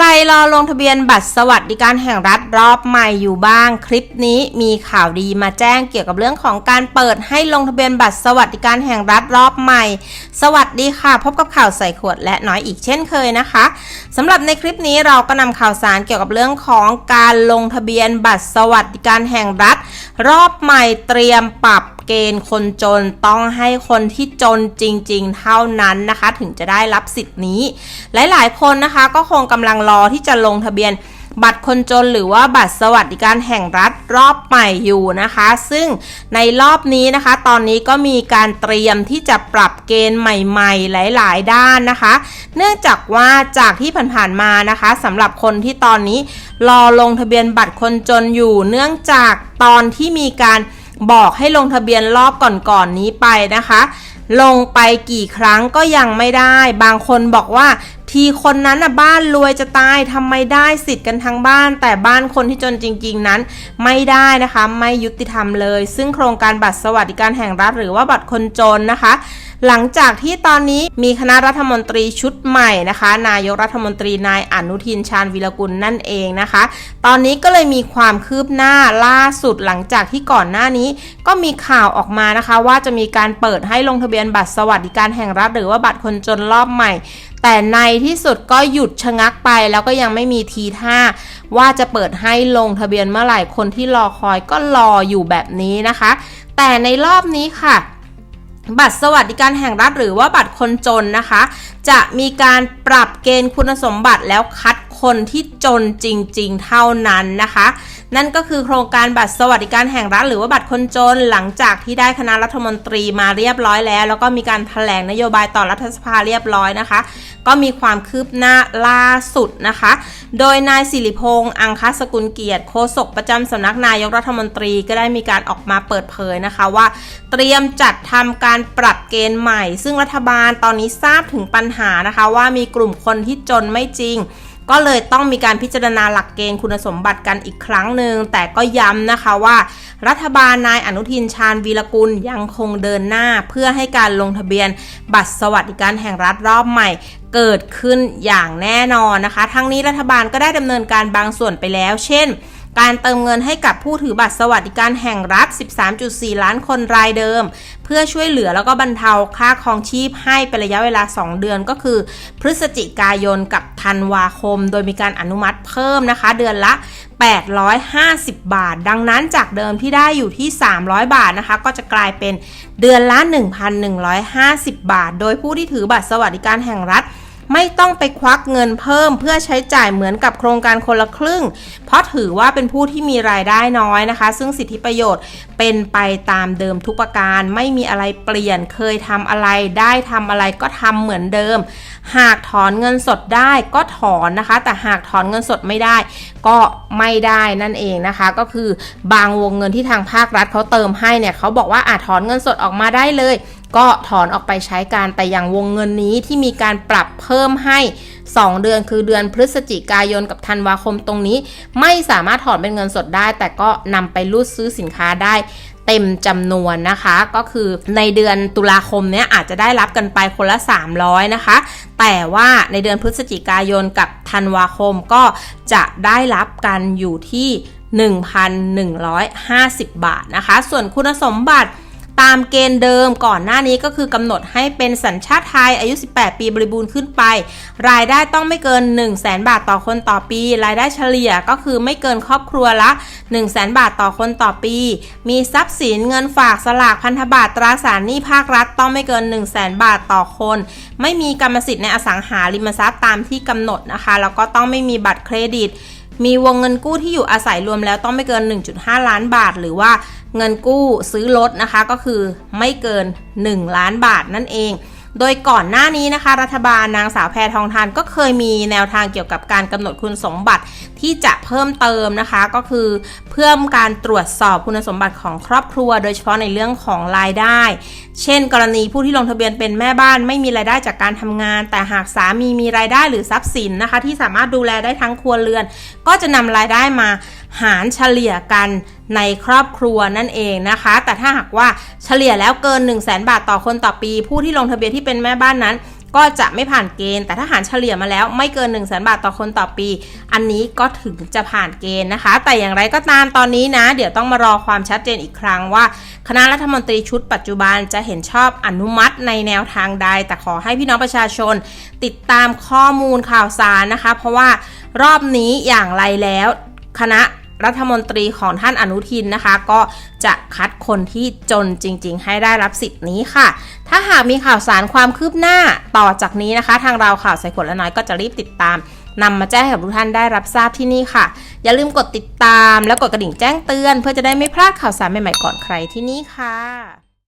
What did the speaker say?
ใครรอลงทะเบียนบัตรสวัสดิการแห่งรัฐรอบใหม่อยู่บ้าง คลิปนี้มีข่าวดีมาแจ้งเกี่ยวกับเรื่องของการเปิดให้ลงทะเบียนบัตรสวัสดิการแห่งรัฐรอบใหม่ สวัสดีค่ะ พบกับข่าวใส่ขวดและน้อยอีกเช่นเคยนะคะสำหรับในคลิปนี้เราก็นำข่าวสารเกี่ยวกับเรื่องของการลงทะเบียนบัตรสวัสดิการแห่งรัฐ รอบใหม่เตรียมปรับ เกณฑ์คนจนต้องให้คนที่จนจริง ๆ เท่านั้นนะคะ ถึงจะได้รับสิทธิ์นี้ หลายๆ คนนะคะก็คงกำลังรอที่จะลงทะเบียนบัตรคนจนหรือว่าบัตรสวัสดิการแห่งรัฐรอบใหม่อยู่นะคะ ซึ่งในรอบนี้นะคะ ตอนนี้ก็มีการเตรียมที่จะปรับเกณฑ์ใหม่ๆ หลายๆ ด้านนะคะ เนื่องจากว่าจากที่ผ่านๆมานะคะสำหรับคนที่ตอนนี้รอลงทะเบียนบัตรคนจนอยู่ เนื่องจากตอนที่มีการ บอกให้ลงทะเบียนรอบก่อนๆนนี้ไปนะคะ ลงไปกี่ครั้งก็ยังไม่ได้ บางคนบอกว่า ทีคนนั้นน่ะบ้านรวยจะตายทำไมได้สิทธิ์กันทั้งบ้าน แต่บ้านคนที่จนจริง ๆนั้น ไม่ได้นะคะ ไม่ยุติธรรมเลย ซึ่งโครงการบัตรสวัสดิการแห่งรัฐหรือว่าบัตรคนจนนะคะ หลังจากที่ตอนนี้มีคณะรัฐมนตรีชุดใหม่นะคะ นายกรัฐมนตรีนายอนุทินชาญวิรกุลนั่นเองนะคะ ตอนนี้ก็เลยมีความคืบหน้าล่าสุดหลังจากที่ก่อนหน้านี้ ก็มีข่าวออกมานะคะ ว่าจะมีการเปิดให้ลงทะเบียนบัตรสวัสดิการแห่งรัฐ หรือว่าบัตรคนจนรอบใหม่แต่ในที่สุดก็หยุดชะงักไปแล้วก็ยังไม่มีทีท่า ว่าจะเปิดให้ลงทะเบียนเมื่อไหร่คนที่รอคอยก็รออยู่แบบนี้นะคะ แต่ในรอบนี้ค่ะ บัตรสวัสดิการแห่งรัฐหรือว่าบัตรคนจนนะคะ จะมีการปรับเกณฑ์คุณสมบัติแล้วคัด คนที่จนจริง ๆ เท่านั้นนะคะ นั่นก็คือโครงการบัตรสวัสดิการแห่งรัฐหรือว่าบัตรคนจนหลังจากที่ได้คณะรัฐมนตรีมาเรียบร้อยแล้ว แล้วก็มีการถแถลงนโยบายต่อรัฐสภาเรียบร้อยนะคะ ก็มีความคืบหน้าล่าสุดนะคะ โดยนายสิริพงษ์อังคสกุลเกียรติโฆษกประจำสำนักนายกรัฐมนตรีก็ได้มีการออกมาเปิดเผยนะคะว่า เตรียมจัดทำการปรับเกณฑ์ใหม่ ซึ่งรัฐบาลตอนนี้ทราบถึงปัญหานะคะว่ามีกลุ่มคนที่จนไม่จริง ก็เลยต้องมีการพิจารณาหลักเกณฑ์คุณสมบัติกันอีกครั้งหนึ่ง แต่ก็ย้ำนะคะว่า รัฐบาลนายอนุทินชาญวีรกุลยังคงเดินหน้าเพื่อให้การลงทะเบียนบัตรสวัสดิการแห่งรัฐรอบใหม่เกิดขึ้นอย่างแน่นอนนะคะ ทั้งนี้รัฐบาลก็ได้ดำเนินการบางส่วนไปแล้ว เช่น การเติมเงินให้กับผู้ถือบัตรสวัสดิการแห่งรัฐ 13.4 ล้านคนรายเดิม เพื่อช่วยเหลือแล้วก็บรรเทาค่าครองชีพให้เป็นระยะเวลา 2 เดือนก็คือ พฤศจิกายนกับธันวาคม โดยมีการอนุมัติเพิ่มนะคะ เดือนละ 850 บาท ดังนั้นจากเดิมที่ได้อยู่ที่ 300 บาทนะคะ ก็จะกลายเป็นเดือนละ 1,150 บาท โดยผู้ที่ถือบัตรสวัสดิการแห่งรัฐ ไม่ต้องไปควักเงินเพิ่มเพื่อใช้จ่ายเหมือนกับโครงการคนละครึ่ง เพราะถือว่าเป็นผู้ที่มีรายได้น้อยนะคะ ซึ่งสิทธิประโยชน์เป็นไปตามเดิมทุกประการ ไม่มีอะไรเปลี่ยนเคยทำอะไรได้ทำอะไรก็ทำเหมือนเดิม หากถอนเงินสดได้ก็ถอนนะคะ แต่หากถอนเงินสดไม่ได้ ก็ไม่ได้นั่นเองนะคะ ก็คือบางวงเงินที่ทางภาครัฐเขาเติมให้เนี่ยเขาบอกว่าอาจถอนเงินสดออกมาได้เลย ก็ถอนออกไปใช้การแต่อย่างวงเงินนี้ที่มีการปรับเพิ่มให้ 2 เดือนคือเดือนพฤศจิกายนกับธันวาคมตรงนี้ ไม่สามารถถอนเป็นเงินสดได้ แต่ก็นำไปรูดซื้อสินค้าได้เต็มจำนวนนะคะ ก็คือในเดือนตุลาคมเนี้ยอาจจะได้รับกันไปคนละ 300 นะคะ แต่ว่าในเดือนพฤศจิกายนกับธันวาคมก็จะได้รับกันอยู่ที่ 1,150 บาทนะคะ ส่วนคุณสมบัติ ตามเกณฑ์เดิมก่อนหน้านี้ก็คือกำหนดให้เป็นสัญชาติไทยอายุ 18 ปีบริบูรณ์ขึ้นไป รายได้ต้องไม่เกิน 1 0 0 0 0แบาทต่อคนต่อปี รายได้เฉลี่ยก็คือไม่เกินครอบครัวละ 1 0 0 0 0แบาทต่อคนต่อปี มีทรัพย์สินเงินฝากสลากพันธบัตรตราสารหนี้ภาครัฐต้องไม่เกิน 1 0 0 0 0แบาทต่อคน ไม่มีกรรมสิทธิ์ในอสังหาริมทรัพย์ตามที่กำหนดนะคะแล้วก็ต้องไม่มีบัตรเครดิต มีวงเงินกู้ที่อยู่อาศัยรวมแล้วต้องไม่เกิน 1.5 ล้านบาท หรือว่าเงินกู้ซื้อรถนะคะก็คือไม่เกิน 1 ล้านบาทนั่นเอง โดยก่อนหน้านี้นะคะ รัฐบาลนางสาวแพทองทานก็เคยมีแนวทางเกี่ยวกับการกำหนดคุณสมบัติที่จะเพิ่มเติมนะคะก็คือเพิ่มการตรวจสอบคุณสมบัติของครอบครัว โดยเฉพาะในเรื่องของรายได้ เช่น กรณีผู้ที่ลงทะเบียนเป็นแม่บ้านไม่มีรายได้จากการทำงาน แต่หากสามีมีรายได้หรือทรัพย์สินนะคะ ที่สามารถดูแลได้ทั้งครัวเรือน ก็จะนำรายได้มาหารเฉลี่ยกันในครอบครัวนั่นเองนะคะ แต่ถ้าหากว่าเฉลี่ยแล้วเกิน 1 0 0 0 0แบาทต่อคนต่อปี ผู้ที่ลงทะเบียนที่เป็นแม่บ้านนั้น ก็จะไม่ผ่านเกณฑ์ แต่ถ้าหารเฉลี่ยมาแล้วไม่เกิน1 0 0 0 0แบาทต่อคนต่อปี อันนี้ก็ถึงจะผ่านเกณฑ์นะคะ แต่อย่างไรก็ตามตอนนี้นะ เดี๋ยวต้องมารอความชัดเจนอีกครั้งว่า คณะรัฐมนตรีชุดปัจจุบันจะเห็นชอบอนุมัติในแนวทางใด แต่ขอให้พี่น้องประชาชน ติดตามข้อมูลข่าวสารนะคะ เพราะว่ารอบนี้อย่างไรแล้วคณะ รัฐมนตรีของท่านอนุทินนะคะ ก็จะคัดคนที่จนจริง ๆ ให้ได้รับสิทธิ์นี้ค่ะ ถ้าหากมีข่าวสารความคืบหน้าต่อจากนี้นะคะ ทางเราข่าวใส่ขวดละน้อยก็จะรีบติดตามนำมาแจ้งให้กับทุกท่านได้รับทราบที่นี่ค่ะ อย่าลืมกดติดตามและกดกระดิ่งแจ้งเตือน เพื่อจะได้ไม่พลาดข่าวสารใหม่ๆก่อนใครที่นี่ค่ะ